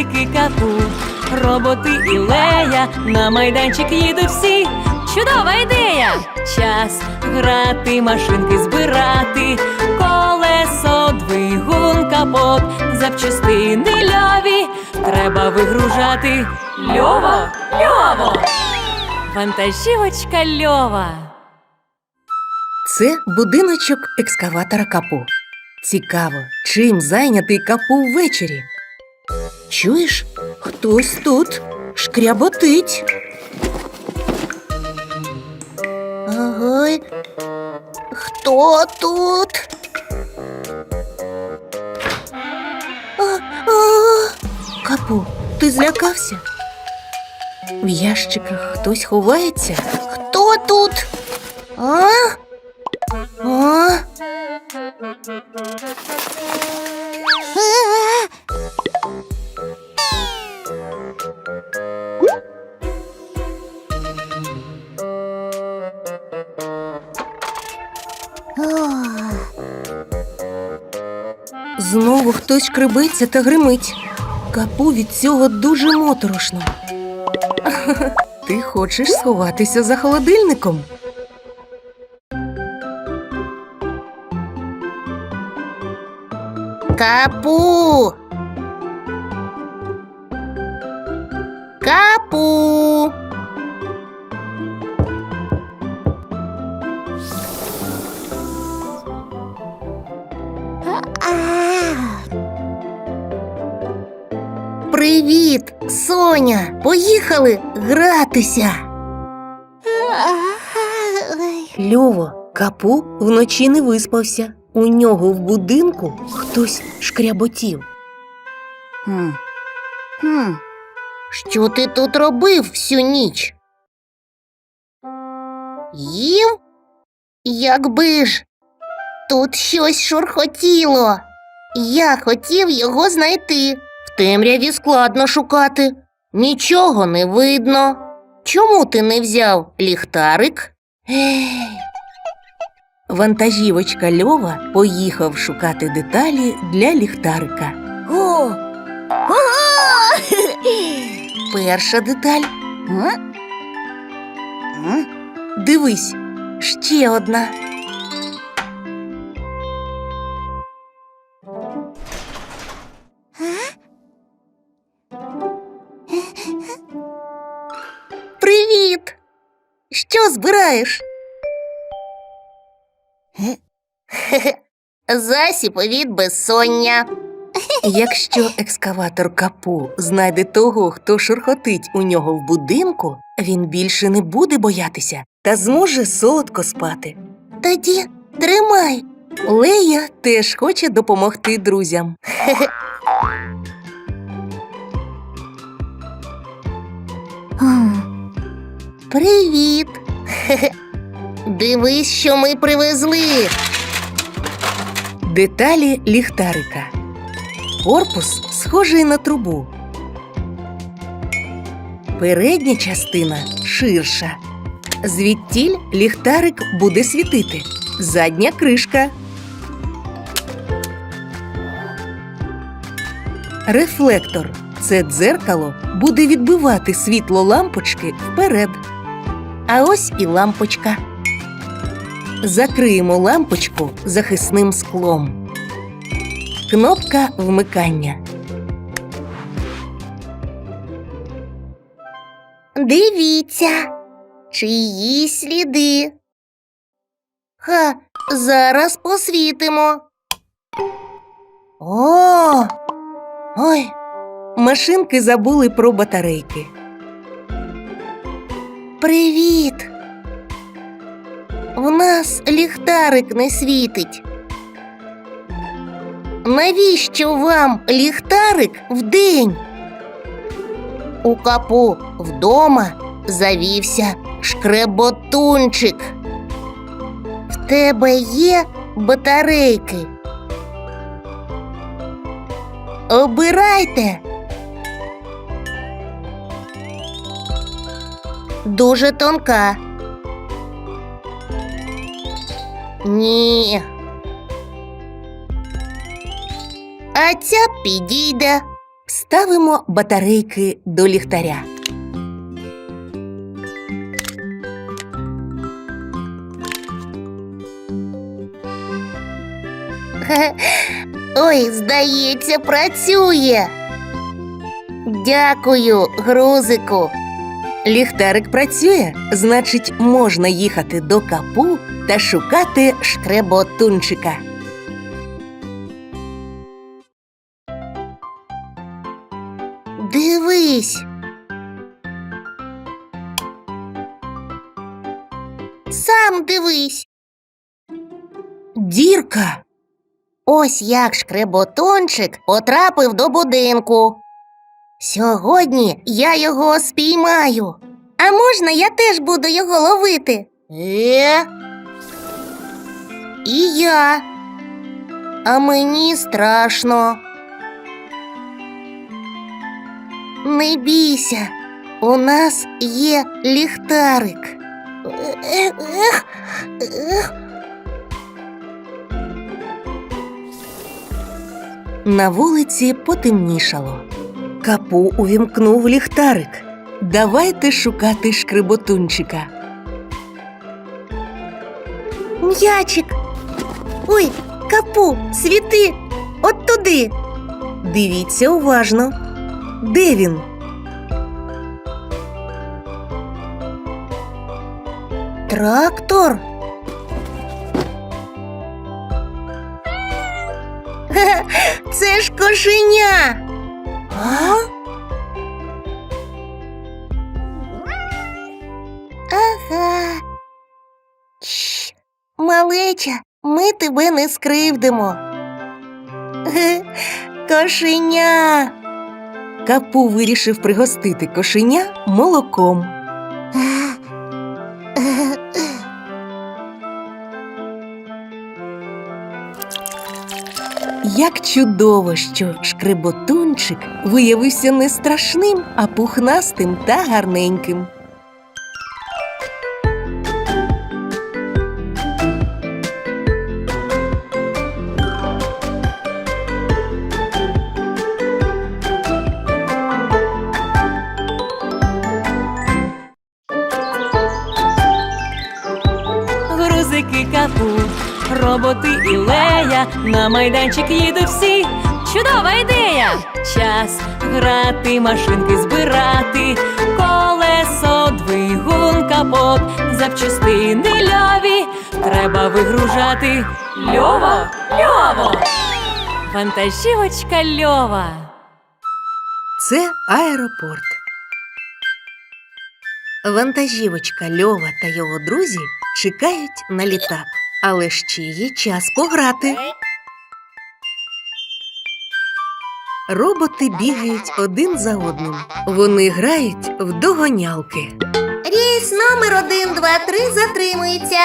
котики капу, роботи і лея, на майданчик їдуть всі. Чудова ідея! Час грати, машинки збирати, колесо, двигун, капот, запчастини льові. Треба вигружати. Льово, льово! Вантажівочка льова. Це будиночок екскаватора капу. Цікаво, чим зайнятий капу ввечері. Чуєш, хтось тут шкряботить. Ой, хто тут? А, а, Капу, ти злякався? В ящиках хтось ховається. Хто тут? А? Хтось шкребеться та гримить. Капу від цього дуже моторошно. Ти хочеш сховатися за холодильником? Капу. Капу. Соня. Поїхали гратися. Льово, капу вночі не виспався. У нього в будинку хтось шкряботів. Хм. Хм. Що ти тут робив всю ніч? Їв? Якби ж тут щось шурхотіло. Я хотів його знайти. Темряві складно шукати. Нічого не видно. Чому ти не взяв ліхтарик? Ей, Вантажівочка Льова поїхав шукати деталі для ліхтарика. О! Перша деталь. М? М? Дивись, ще одна. Що збираєш? Засіб від безсоння. Якщо екскаватор капу знайде того, хто шурхотить у нього в будинку, він більше не буде боятися та зможе солодко спати. Тоді тримай. Лея теж хоче допомогти друзям. Привіт. Дивись, що ми привезли. Деталі ліхтарика. Корпус схожий на трубу. Передня частина ширша. Звідтіль ліхтарик буде світити. Задня кришка. Рефлектор це дзеркало буде відбивати світло лампочки вперед. А ось і лампочка. Закриємо лампочку захисним склом. Кнопка вмикання. Дивіться, чиї сліди. Ха, зараз посвітимо. О! Ой, Машинки забули про батарейки. Привіт. В нас ліхтарик не світить. Навіщо вам ліхтарик вдень? У капу вдома завівся шкреботунчик. В тебе є батарейки. Обирайте. Дуже тонка. Ні. А ця підійде. Ставимо батарейки до ліхтаря. Ой, здається, працює. Дякую, грузику. Ліхтарик працює, значить, можна їхати до капу та шукати шкреботунчика. Дивись. Сам дивись. Дірка. Ось як шкреботончик потрапив до будинку. Сьогодні я його спіймаю. А можна я теж буду його ловити? Е? І я. А мені страшно. Не бійся, у нас є ліхтарик. Ех, ех, ех. На вулиці потемнішало. Капу увімкнув ліхтарик. Давайте шукати шкреботунчика. М'ячик. Ой, капу, світи. От туди. Дивіться уважно. Де він? Трактор. Це ж кошеня. Ага. Чш, малеча, ми тебе не скривдимо. Кошеня. Капу вирішив пригостити кошеня молоком. Як чудово, що шкреботунчик виявився не страшним, а пухнастим та гарненьким. На майданчик їдуть всі. Чудова ідея! Час грати, машинки збирати, колесо, двигун, капот, запчастини льові. Треба вигружати. Льово, льово! Вантажівочка льова. Це аеропорт. Вантажівочка Льова та його друзі чекають на літак, але ще є час пограти. Роботи бігають один за одним. Вони грають в догонялки. Рейс номер один, два, три затримується.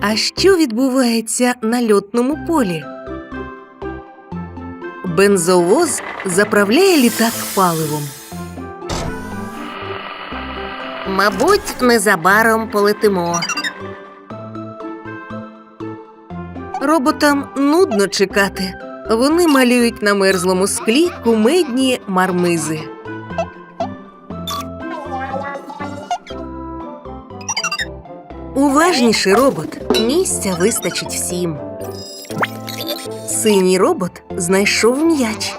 А що відбувається на льотному полі? Бензовоз заправляє літак паливом. Мабуть, незабаром полетимо. Роботам нудно чекати. Вони малюють на мерзлому склі кумедні мармизи. Уважніший робот. Місця вистачить всім. Синій робот знайшов м'яч.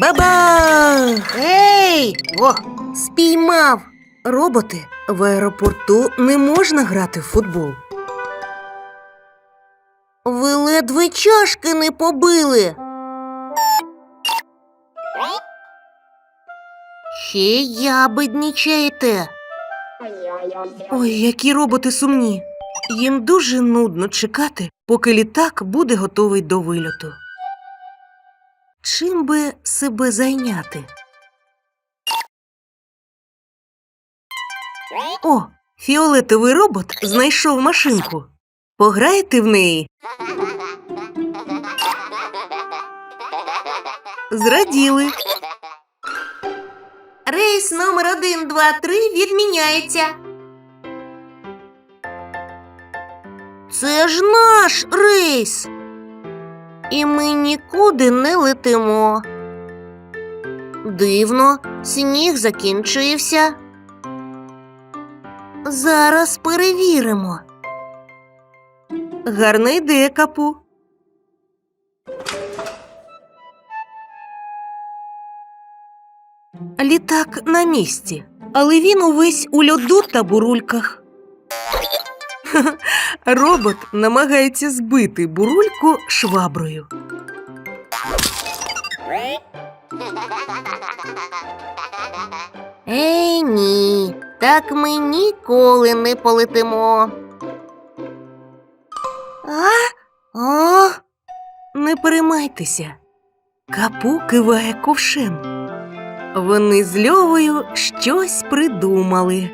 Бабах! Ей! О, спіймав. Роботи в аеропорту не можна грати в футбол. Ви ледве чашки не побили. Ще ябеднічаєте. Ой, які роботи сумні. Їм дуже нудно чекати, поки літак буде готовий до вильоту. Чим би себе зайняти? О, фіолетовий робот знайшов машинку. Пограєте в неї? Зраділи. Рейс номер один, два, три відміняється. Це ж наш рейс. І ми нікуди не летимо. Дивно, сніг закінчився. Зараз перевіримо. Гарна ідея, капу. Літак на місці, але він увесь у льоду та бурульках. Робот намагається збити бурульку шваброю. Ей, ні, так ми ніколи не полетимо. А? О, Не переймайтеся. Капу киває ковшем. Вони з Льовою щось придумали.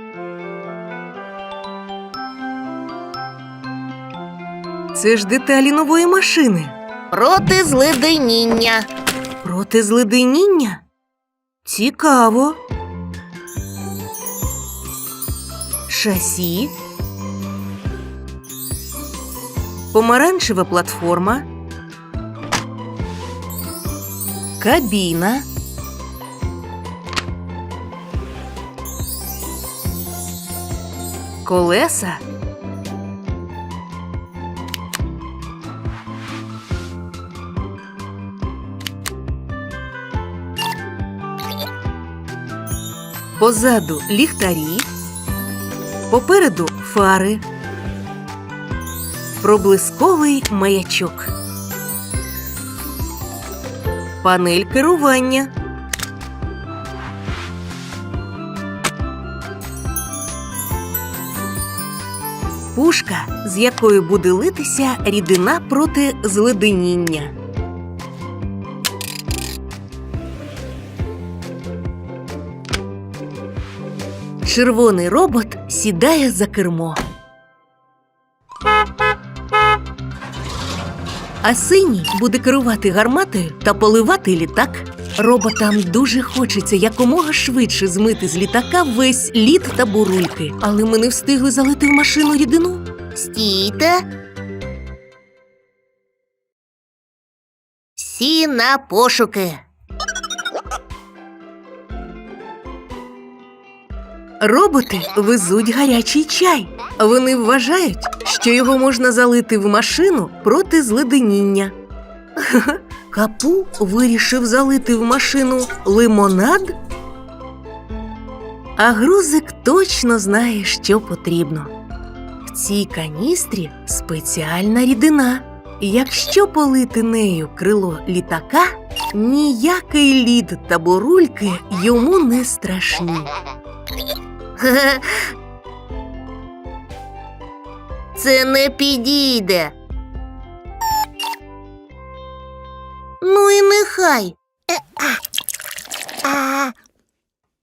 Це ж деталі нової машини. проти зледеніння. Проти зледеніння? Цікаво. Шасі. Помаранчева платформа. Кабіна. Колеса. Позаду ліхтарі, попереду фари, проблисковий маячок, панель керування. Пушка, з якої буде литися рідина проти зледеніння. Червоний робот сідає за кермо. А синій буде керувати гарматою та поливати літак. Роботам дуже хочеться якомога швидше змити з літака весь лід та бурульки, але ми не встигли залити в машину рідину. Стійте. Всі на пошуки. Роботи везуть гарячий чай. Вони вважають, що його можна залити в машину проти зледеніння. Капу вирішив залити в машину лимонад. А грузик точно знає, що потрібно. В цій каністрі спеціальна рідина. Якщо полити нею крило літака, ніякий лід та бурульки йому не страшні. Це не підійде. Ну і нехай.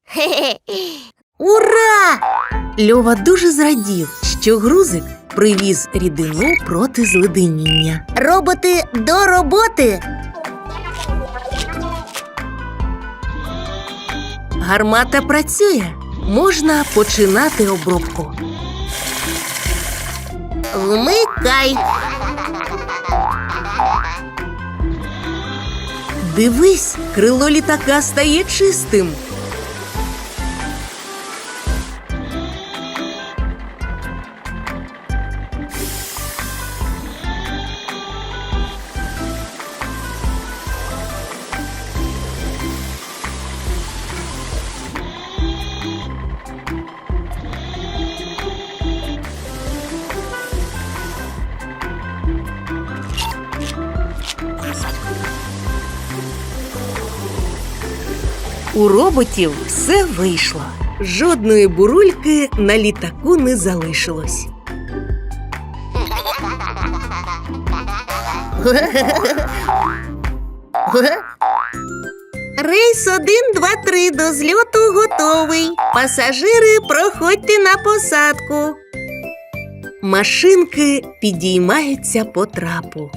Хе-хе. Ура! Льова дуже зрадів, що грузик привіз рідину проти зледеніння. Роботи до роботи. Гармата працює. Можна починати обробку. Вмикай. Дивись, крило літака стає чистим. У роботів все вийшло. Жодної бурульки на літаку не залишилось. Рейс 1, 2, 3 до зльоту готовий. Пасажири, проходьте на посадку. Машинки підіймаються по трапу.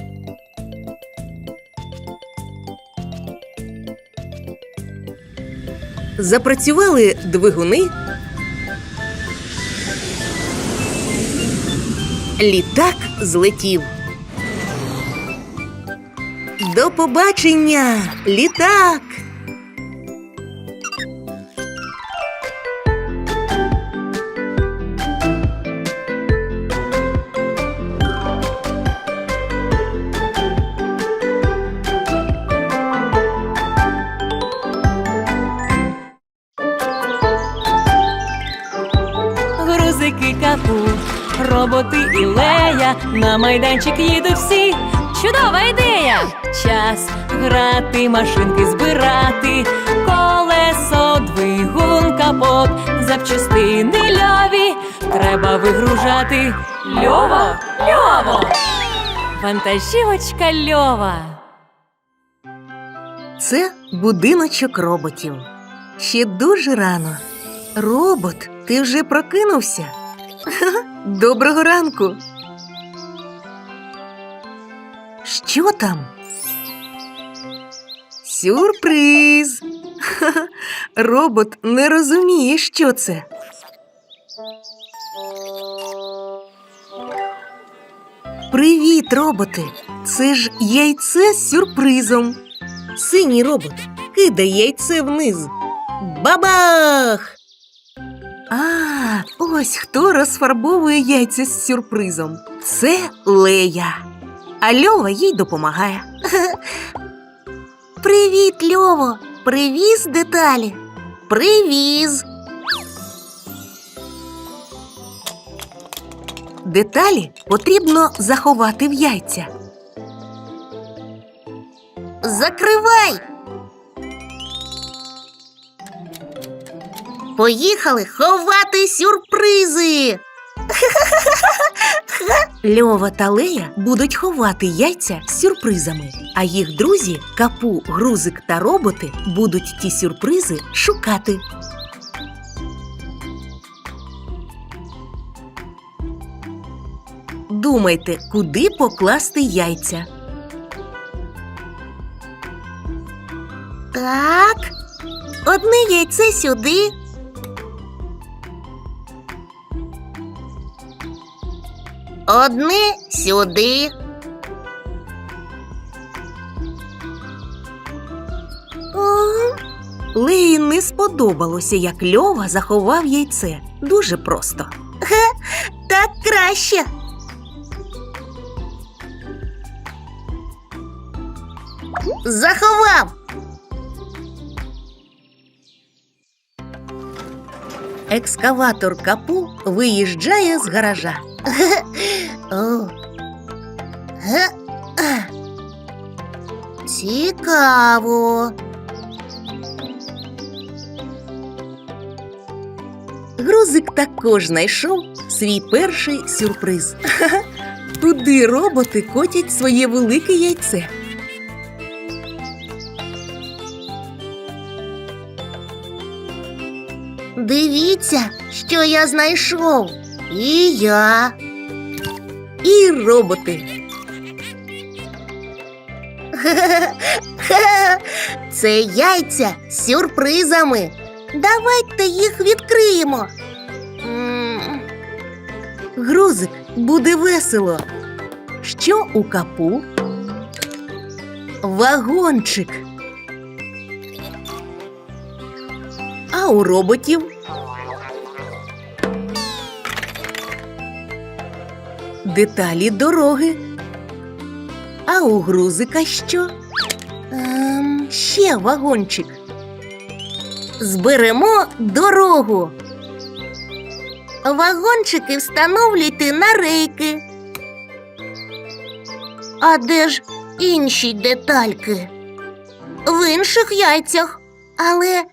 Запрацювали двигуни. Літак злетів. До побачення, літак! І на майданчик їдуть всі. Чудова ідея! Час грати, машинки збирати, колесо, двигун, капот, запчастини льові. Треба вигружати. Льово, льово! Вантажівочка льова. Це будиночок роботів. Ще дуже рано. Робот, ти вже прокинувся? Доброго ранку. Що там? Сюрприз. Робот не розуміє, що це. Привіт, роботи! Це ж яйце з сюрпризом. Синій робот кидає яйце вниз. Бабах! А, ось хто розфарбовує яйця з сюрпризом. Це Лея. А Льова їй допомагає. Привіт, Льово! Привіз деталі. Привіз. Деталі потрібно заховати в яйця. Закривай. Поїхали ховати сюрпризи. Льова та Лея будуть ховати яйця з сюрпризами, а їх друзі Капу, Грузик та роботи будуть ті сюрпризи шукати. Думайте, куди покласти яйця. Так. Одне яйце сюди. Одне сюди. Леї не сподобалося, як Льова заховав яйце. Дуже просто. так краще. Заховав. Екскаватор Капу виїжджає з гаража. О. Ге. А. Цікаво. Грузик також знайшов свій перший сюрприз. Туди роботи котять своє велике яйце. Дивіться, що я знайшов. І я. І роботи. Це яйця сюрпризами. Давайте їх відкриємо. Грузик буде весело. Що у капу? Вагончик. А у роботів? Деталі дороги. А у грузика що? Ем, ще вагончик. Зберемо дорогу. Вагончики встановлюйте на рейки. А де ж інші детальки? В інших яйцях. Але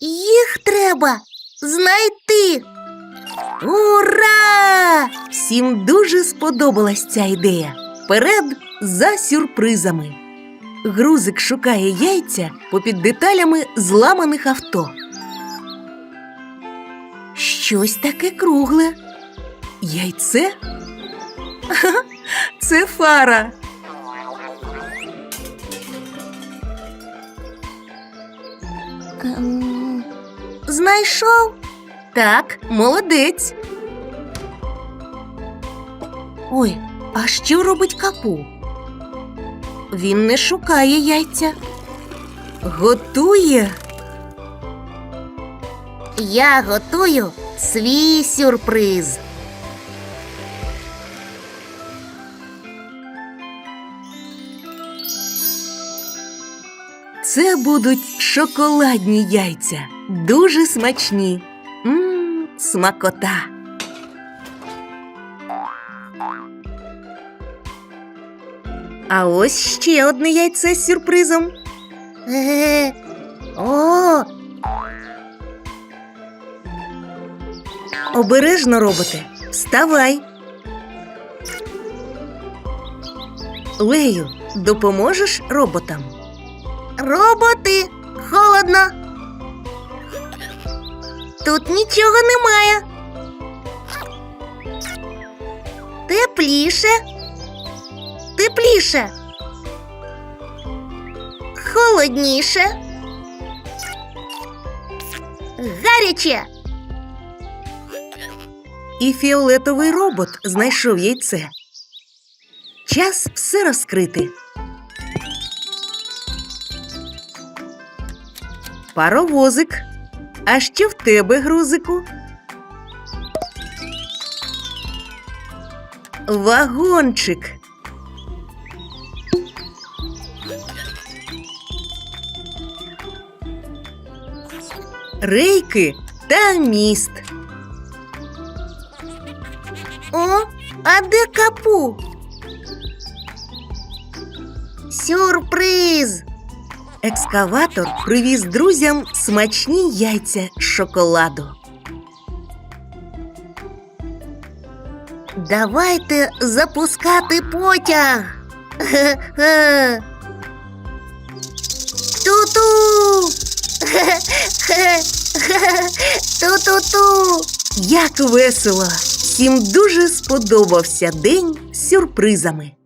їх треба знайти. Ура! Всім дуже сподобалась ця ідея. Вперед за сюрпризами. Грузик шукає яйця попід деталями зламаних авто. Щось таке кругле. Яйце? Це фара. Ем, Знайшов? Так, молодець. Ой, а що робить капу? він не шукає яйця. Готує. Я готую свій сюрприз. Це будуть шоколадні яйця. Дуже смачні. Смакота. А ось ще одне яйце з сюрпризом. Е, О, Обережно роботе. Вставай. Лею, допоможеш роботам? роботи, холодно. Тут нічого немає. Тепліше. Тепліше. Холодніше. Гаряче. І фіолетовий робот знайшов яйце. Час все розкрити. Паровозик. А що в тебе, грузику? Вагончик. Рейки та міст. О, а де капу? Сюрприз! Екскаватор привіз друзям смачні яйця з шоколаду. Давайте запускати потяг. Ту-ту. Ту-ту-ту. Як весело! Всім дуже сподобався день з сюрпризами.